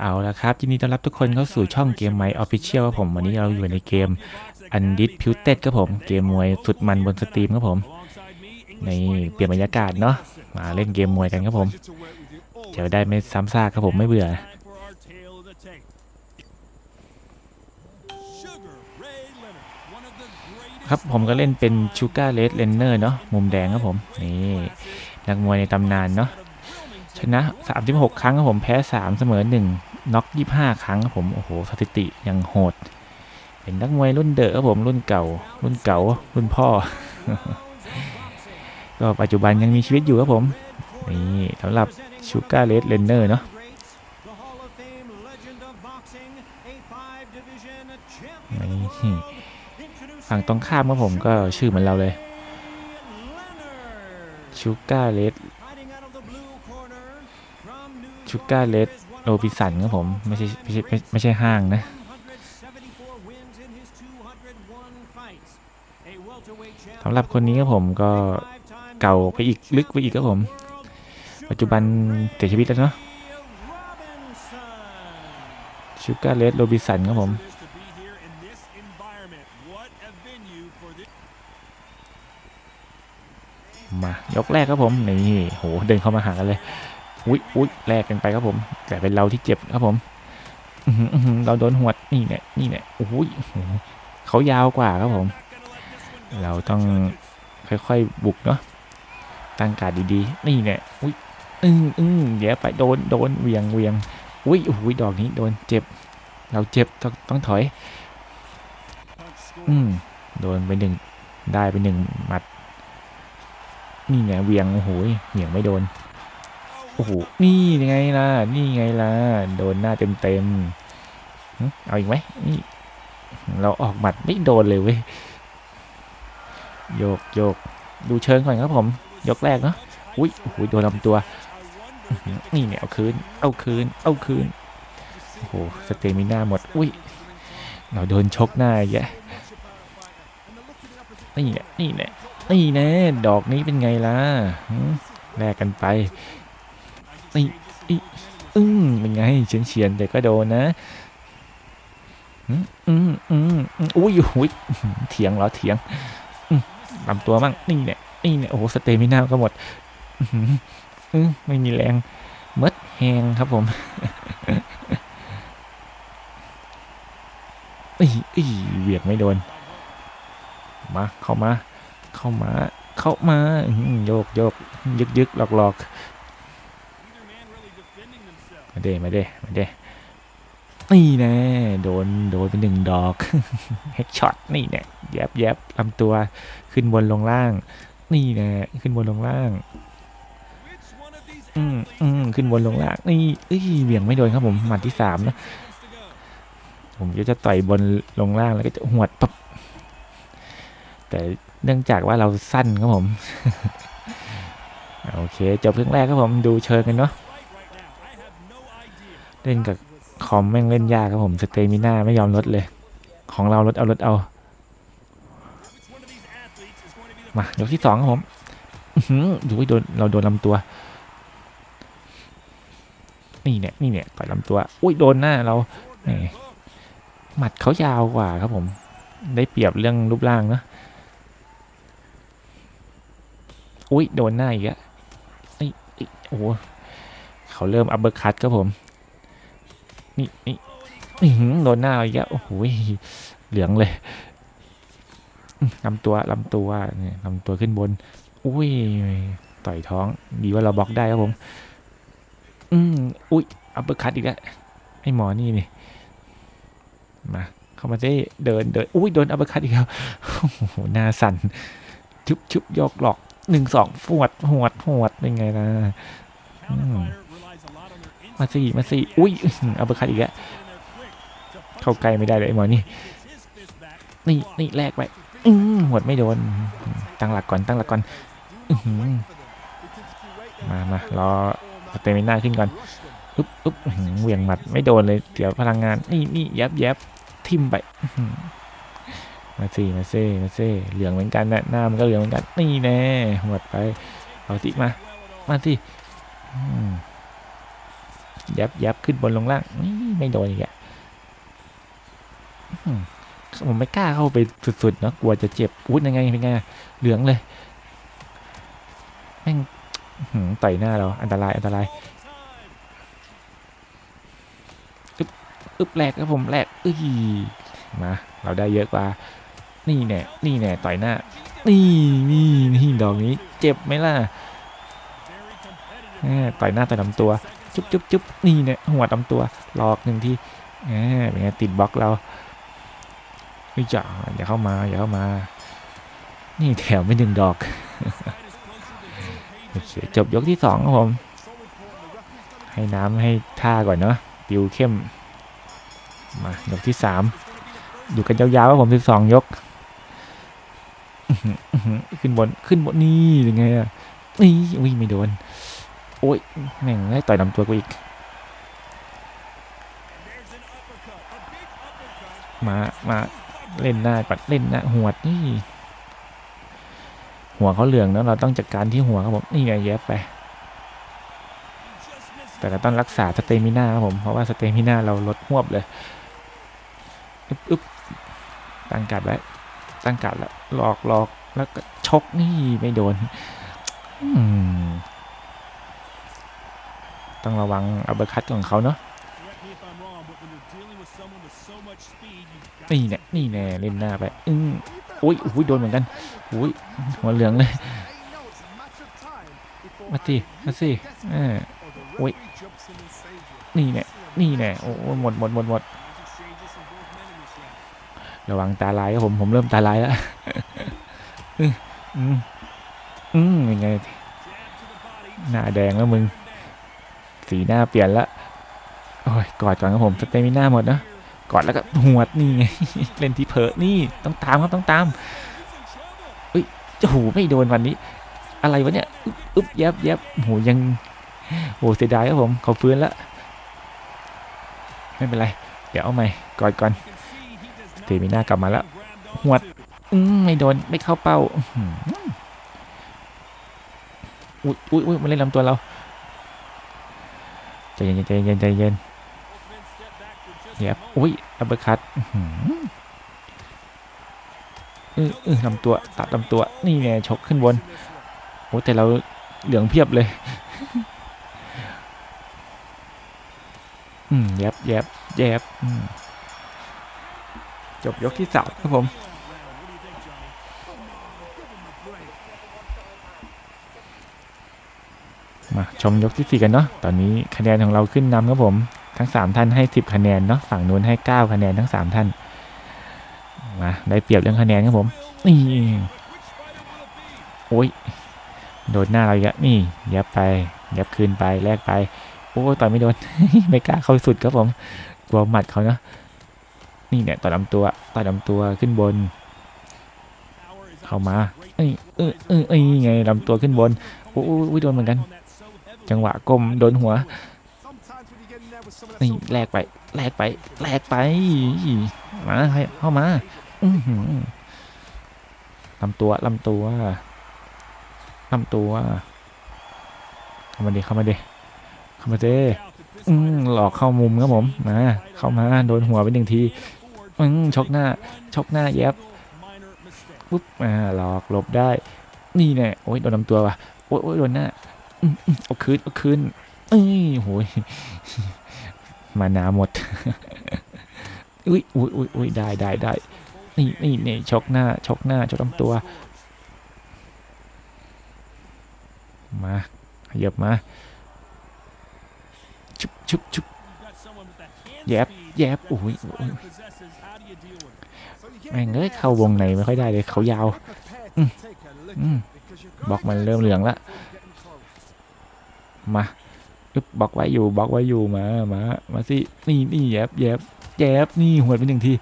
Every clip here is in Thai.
เอาละครับยินดีต้อนรับทุกคนเข้าสู่ช่องเกมไมออฟฟิเชียลครับผมวันนี้เราอยู่ในเกม Undisputed ครับผมเกมมวยสุดมันบนสตรีมครับผมในเปลี่ยนบรรยากาศเนาะมาเล่นเกมมวยกันครับผมจะได้ไม่ซ้ำซากครับผมไม่เบื่อครับผมก็เล่นเป็นชูการ์เลสเลนเนอร์เนาะมุมแดงครับผมนี่นักมวยในตำนานเนาะ ชนะ 36 ครั้งครับผมแพ้ 3 เสมอ 1น็อก25 ครั้งครับผมโอ้โหสถิติยังโหด เป็นนักมวยรุ่นเดอะครับผมรุ่นเก่า รุ่นเก่ารุ่นพ่อ ก็ปัจจุบันยังมีชีวิตอยู่ครับผมนี่สำหรับชูการ์เลสเลนเนอร์เนาะนี่ฝั่งตรงข้ามครับผมก็ชื่อเหมือนเราเลยชูการ์เลส from New Sugar York Red is one โรบิสันครับผม ไม่ใช่ไม่ใช่ไม่ไม่ใช่ห้างนะ สำหรับคนนี้ครับผมก็เก่าไปอีกลึกไปอีกครับผม ปัจจุบันเสียชีวิตแล้วเนาะชูการ์เลสโรบิสันครับผมมายกแรกครับผม นี่โหเดินเข้ามาหากันเลย อุ้ยอุ้ยแลกกันไปครับผมแต่เป็นเราที่เจ็บครับผมเราโดนหวดนี่เนี่ยนี่เนี่ยโอ้ยเขายาวกว่าครับผม เราต้องค่อยๆบุกเนาะตั้งการดีๆ นี่เนี่ยอุ้ยอึ้งอึ้งเดี๋ยวไปโดนโดนเวียงเวียงอุ้ยโอ้ยดอกนี้โดนเจ็บ เราเจ็บต้องต้องถอย อืมโดนไปหนึ่งได้ไปหนึ่งหมัด นี่ไงเวียงโอ้โหเหวี่ยงไม่โดน โอ้โห นี่ไงล่ะ นี่ไงล่ะ โดนหน้าเต็มเต็มๆเอาอีกไหมนี่ เราออกหมัดไม่โดนเลยเว้ย โยกโยก ดูเชิงก่อนครับผม ยกแรกเนาะ อุ้ยโอ้โห โดนลำตัว นี่เนี่ยเอาคืน เอาคืน เอาคืน โอ้โห สเตมิน่าหมด อุ้ย เราโดนชกหน้าแยะนี่เนี่ยนี่เนี่ยนี่แน่ดอกนี้เป็นไงล่ะแลกกันไป นี่อีอึ้งเป็นไงเฉียนเฉียนๆแต่ก็โดนนะอืมอืมอืมอืมอุ้ยอุ้ยเถียงเหรอเถียงลำตัวมั่งนี่เนี่ยนี่เนี่ยโอ้โหสเตมิน่าก็หมดอื้อหืออืมไม่มีแรงเมดแหงครับผมอีอีเหวียงไม่โดน มาเข้ามา เข้ามา เข้ามาโยกโยกยึกยึกหลอกหลอก มาเด้มาเด้มาเด้นี่แน่โดนโดนเป็นหนึ่งดอกเฮดช็อตนี่แน่แยบแยบลำตัวขึ้นบนลงล่าง นี่แน่ขึ้นบนลงล่างอืมอืมขึ้นบนลงล่างนี่เอ้ยเหวี่ยงไม่โดนครับผมหมัดที่สามนะผมก็จะต่อยบนลงล่างแล้วก็จะหวดปับแต่เนื่องจากว่าเราสั้นครับผม โอเคจบเรื่องแรกครับผมดูเชิงกันเนาะ เล่นกับคอมแม่งเล่นยากครับผมสเตมิน่าไม่ยอมลดเลย ของเราลดเอาลดเอา มายกที่สองครับผมอื้อหือดูโดนเราโดนลำตัว นี่เนี่ยนี่เนี่ยต่อยลำตัว อุ้ยโดนหน้าเราแหมหมัดเขายาวกว่าครับผม ได้เปรียบเรื่องรูปร่างเนะอุ้ยโดนหน้าอีกอะไอ้ไอ้โอ้เขาเริ่มอัปเบอร์คัตครับผม นี่นี่โดนหน้าอีกแล้วโอ้โหเหลืองเลยลำตัวลำตัวเนี่ยลำตัวขึ้นบน อุ้ยต่อยท้อง ดีว่าเราบล็อกได้ครับผม อืมอุ้ยอัปเปอร์คัตอีกแล้วไอ้หมอนี่นี่มาเข้ามาได้เดินเดินอุ้ยโดนอัปเปอร์คัตอีกแล้วโอ้โหหน้าสั่นชุบชุบยกหลอกหนึ่งสองฟวดหวดหวดเป็นไงล่ะ มาสิมาสิอุ้ยอัปเปอร์คัตอีกแล้วเข้าใกล้ไม่ได้เลยหมอนี่นี่นี่แลกไปอืมหวดไม่โดน ตั้งหลักก่อนตั้งหลักก่อนอมามารอสเตมิน่าขึ้นก่อนอุ๊บอุ๊บเหวี่ยงหมัดไม่โดนเลยเสียพลังงานนี่นี่ยับยับทิมไปมาสิมาเซ่มาเซ่เหลืองเหมือนกันนะหน้ามันก็เหลืองเหมือนกันนี่แน่หวดไปเอาติมา มาสิอืม ยับยับขึ้นบนลงล่างไม่โดนอีกอะผมไม่กล้าเข้าไปสุดๆเนาะกลัวจะเจ็บอุ้ยยังไงเป็นไงเหลืองเลยแม่งต่อยหน้าเราอันตรายอันตรายอึบอึบแรกครับผมแรกเอ้ยมา เราได้เยอะกว่า นี่แน่นี่แน่ต่อยหน้า นี่นี่นี่ดอกนี้ เจ็บไหมล่ะแหมต่อยหน้าต่อยลำตัว จุ๊บจุ๊บจุ๊บนี่เนี่ยหัวลำตัวหลอกหนึ่งที่แหมเป็นไงติดบล็อกเราเฮ้ยจ่าอย่าเข้ามาอย่าเข้ามา นี่แถมไม่หนึ่งดอกโอเคจบยกที่สองครับผม ให้น้ำให้ท่าก่อนเนาะปิวเข้ม มายกที่สามอยู่กันยาวๆครับผมสิบสองยกขึ้นบนขึ้นบนนี่ยังไงอะนี่อุ้ยไม่โดน โอ้ยแม่งได้ต่อยลำตัวกูอีก มามาเล่นหน้าปัดเล่นหน้าหัวดนี่ หัวเขาเหลืองเนอะเราต้องจัดการที่หัวครับผมนี่ไงแยบไป แต่ก็ต้องรักษาสเตมิน่าครับผมเพราะว่าสเตมิน่าเราลดหวบเลยอึ๊บอึ๊บตั้งการดไว้ตั้งการดแล้วหลอกหลอกแล้วก็ชกนี่ไม่โดน ต้องระวังอัปเปอร์คัตของเขาเนาะนี่แน่นี่แน่เล่นหน้าไปอืมอุ้ยอุ้ยโดนเหมือนกันอุ้ยหัวเหลืองเลยมาสิมาสิเอออุ้ยนี่แน่นี่แน่โอ้หมดหมดหมดหมดระวังตาลายครับผมผมเริ่มตาลายแล้วอืมอืมอืมยังไงหน้าแดงแล้วมึง สีหน้าเปลี่ยนละโอ้ยกอดก่อนครับผมสเตมิน่าหมดนะกอดแล้วก็หวดนี่ไงเล่นที่เพอนี่ต้องตามครับต้องตาม He's in trouble. โอ้โหไม่โดนวันนี้ อะไรวะเนี่ยอึ๊บอึ๊บแยบแยบโหยังโอ้เสียดายครับผมเขาฟื้นแล้วไม่เป็นไร เดี๋ยวเอาใหม่กอดก่อน You can see he does not เตมิน่ากลับมาแล้ว grabbed หวดอืมไม่โดนไม่เข้าเป้าอุ้ยอุ้ยอุ้ยมาเล่นลำตัวเรา ใจเย็นใจเย็นใจเย็นเดี๋ยว moment. อุ้ยอัปเปอร์คัตเออเออลำตัวตัดลำตัว นี่ไงชกขึ้นบนโอ้แต่เราเหลืองเพียบเลย อืมแยบแยบแยบจบยกที่สามครับผม มาชมยกที่สี่กันเนาะตอนนี้คะแนนของเราขึ้นนำครับผมทั้งสามท่านให้สิบคะแนนเนาะฝั่งนู้นให้เก้าคะแนนทั้งสามท่านมาได้เปรียบเรื่องคะแนนครับผมนี่โอ้ยโดนหน้าเราอีกแล้วนี่ยับไปยับคืนไปแลกไป โอ้ต่อยไม่โดนไม่กล้าเข้าสุดครับผมกลัวหมัดเขาเนาะนี่เนี่ยต่อยลำตัวต่อยลำตัวขึ้นบน เข้ามาเอ้ยเออเออเอ้ยไงลำตัวขึ้นบนโอ้ยโดนเหมือนกัน จังหวะก้มโดนหัวนี่แลกไปแลกไปแลกไปมาให้เข้ามาอืลำตัวลำตัวลำตัวเข้ามาดิเข้ามาดิเข้ามาเด้หลอกเข้ามุมครับผมมาเข้ามาโดนหัวไปหนึ่งทีอืมชกหน้าชกหน้าแยบปุ๊บอ่าหลอกหลบได้ นี่แน่โอ้ยโดนลำตัวว่ะโอ้ยโดนหน้า เอาคืนเอาคืนเอ้ยโหยมานาหมดอุ้ยอุ้ยอุ้ยอุ้ยได้ได้ได้นี่นี่นี่ชกหน้าชกหน้าชกลำตัว มาขยับมาชุบชุบชุบแยบแยบอุ้ยอุ้ยแม่งเอ้ยเข้าวงในไม่ค่อยได้เลยเขายาวอืมบล็อกมันเริ่มเหลืองละ มาอึบบล็อกไว้อยู่บล็อกไว้อยู่มามามาสินี่นี่แยบแยบแยบนี่หัวดไปหนึ่งที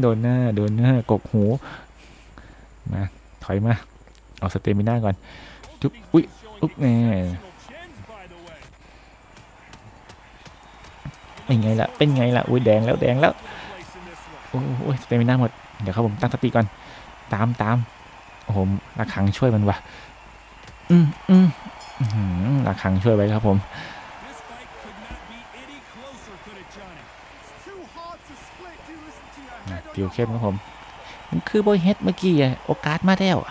โดนหน้าโดนหน้ากกหูมาถอยมาเอาสเตมิน่าก่อนจุ๊บอุ้ยอุ๊บแน่เป็นไงล่ะเป็นไงล่ะอุ้ยแดงแล้วแดงแล้วโอ้โหสเตมิน่าหมดเดี๋ยวครับผมตั้งสติก่อนตามตามโอ้โหระคังช่วยมันวะอืมอืม หือระคังช่วยไว้ครับผม could at Johnny. It's too hard to split. You listen to your นะ head or ติว your เข้มครับ heart. ผม มันคือโบยเฮดเมื่อกี้อะโอกาสมาแล้ว Big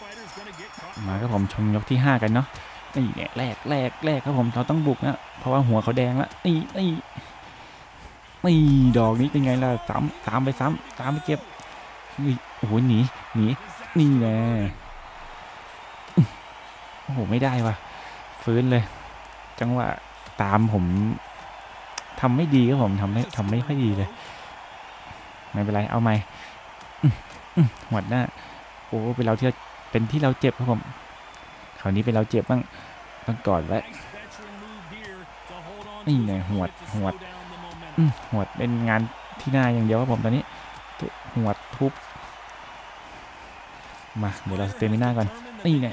fighter's gonna get caught. มาครับผมชมยกที่ 5 กันเนาะนี่เนี่ยแรกแรกแรกครับผมเราต้องบุกนะเพราะว่าหัวเขาแดงละนี่นี่นี่ดอกนี้เป็นไงล่ะซ้ำตามไปซ้ำตามไปเก็บนี่โอ้โหหนีหนีนี่แน่โอ้ โหไม่ได้วะฟื้นเลย จังหวะตามผมทำไม่ดีครับผมทำไม่ทำไม่ค่อยดีเลย ไม่เป็นไรเอาใหม่อื้ออื้อหัวดหน้าโอ้เป็นเราที่เป็นที่เราเจ็บครับผมคราวนี้เป็นเราเจ็บบ้างต้องกอดไว้นี่ไง his หวดหวดหวดเป็นงานที่หน้าอย่างเดียวครับผมตอนนี้ทุหวดทุบมาเดี๋ยวเราสเตมิน่าก่อนนี่ไง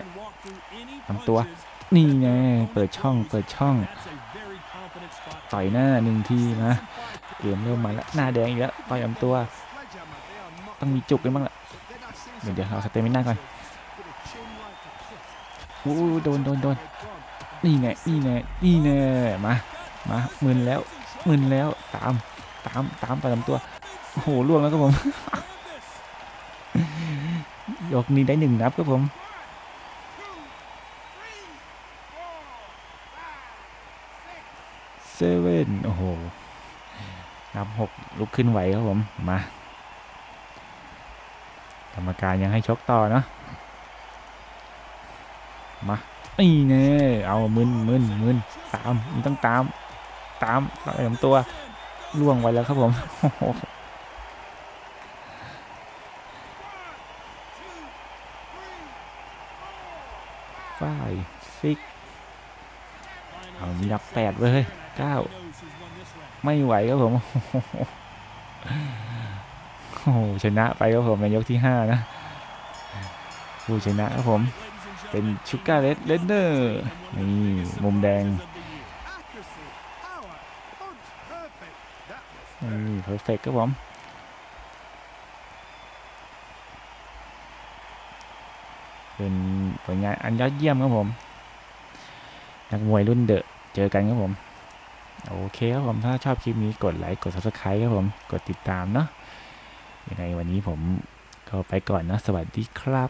ทำตัว นี่ไงเปิดช่องเปิดช่อง ต่อยหน้าหนึ่งทีนะเกมเริ่มมาแล้วหน้าแดงอีกแล้วต่อยลำตัว ต้องมีจุกกันบ้างละเดี๋ยวเดี๋ยวเราสเตมิน่าก่อน with a chin like a crisp. อู้โดนโดนโดนนี่ไงนี่ไงนี่ไงมามามึนแล้วมึนแล้วตามตามตามต่อยลำตัวโอ้โหล่วงแล้วครับผมยกนี้ได้หนึ่งนับครับผม เซเว่นโอ้โหนับหกลุกขึ้นไหวครับผม มากรรมการยังให้ชกต่อเนาะมานี่เน่เอามึนมึนมึนตามมันต้องตาม ตามตามลำตัวล่วงไว้แล้วครับผมโอ้โหฝ้ายฟิกเอามีนับแปดเว้ย เก้าไม่ไหวครับผมโอ้โหชนะไปครับผมในยกที่ห้านะผู้ชนะครับผม เป็นชูกาเลสเลนเดอร์นี่มุมแดงนี่เพอร์เฟกครับผมเป็นผลงานอันยอดเยี่ยมครับผม นักมวยรุ่นเดอะเจอกันครับผม โอเคครับผมถ้าชอบคลิปนี้กดไลค์กด subscribe ครับผมกดติดตามเนาะยังไงวันนี้ผมก็ไปก่อนนะ สวัสดีครับ